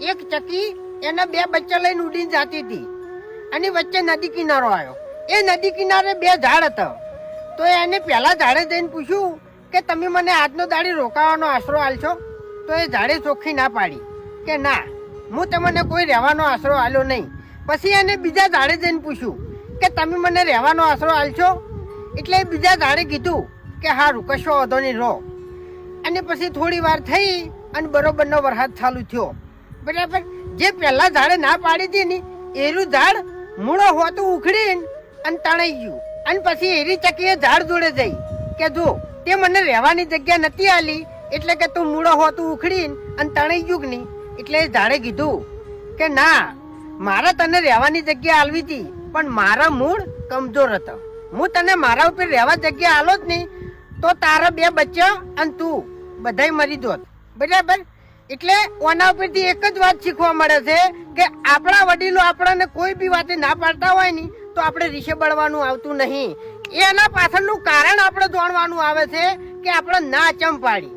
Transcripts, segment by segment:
એક ચકી એના બે બચ્ચા લઈને ઉડીને જાતી હતી. અને વચ્ચે નદી કિનારો આવ્યો. એ નદી કિનારે બે ઝાડ હતા. તો એને પહેલા ઝાડે જઈને પૂછ્યું કે તમે મને આજનો દાડી રોકાવાનો આશરો આલશો? તો એ ઝાડે ચોખ્ખી ના પાડી કે ના, હું તમને કોઈ રહેવાનો આશરો આલ્યો નહીં. પછી એને બીજા ઝાડે જઈને પૂછ્યું કે તમે મને રહેવાનો આશરો આલશો? એટલે બીજા ઝાડે કીધું કે હા કશો વધો નહીં રહો અને પછી થોડી વાર થઈ અને બરોબરનો વરસાદ ચાલુ થયો. બરાબર? જે પહેલા ઝાડે ના પાડી હતી ને, એરું ઝાડ મૂળો હોતું ઉખડીને અને તણાઈ ગયું. અને પછી એરી ચકીએ ઝાડ જોડે જઈ કે જો, તે મને રહેવાની જગ્યા નથી આલી, એટલે કે તું મૂળો હોતું ઉખડીને અને તણાઈ ગયું કે નહીં? એટલે ઝાડે કીધું કે ના, મારે તને રહેવાની જગ્યા આલવી હતી, પણ મારા મૂળ કમજોર હતો. હું તને મારા ઉપર રહેવા જગ્યા આલો જ નહીં, તો તારા બે બચ્ચા અને તું બધાય મરી જોત. બરાબર? એટલે ઓના ઉપરથી એક જ વાત શીખવા મળે છે કે આપણા વડીલો આપણને કોઈ બી વાતે ના પાડતા હોય ને, તો આપણે રીષે બળવાનું આવતું નહીં. એના પાછળનું કારણ આપણે જાણવાનું આવે છે કે આપણે ના ચમ પાડી.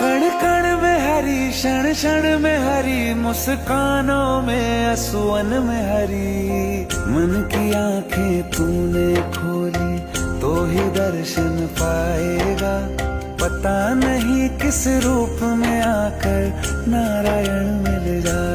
કણ કણ મે હરી શણ ક્ષણ મે હરી, મુસ્કાનો મે અસુવન મે હરી. મન કી આંખે તૂને ખોલી, તો હી દર્શન પાએગા पता नहीं किस रूप में आकर नारायण मिल जाए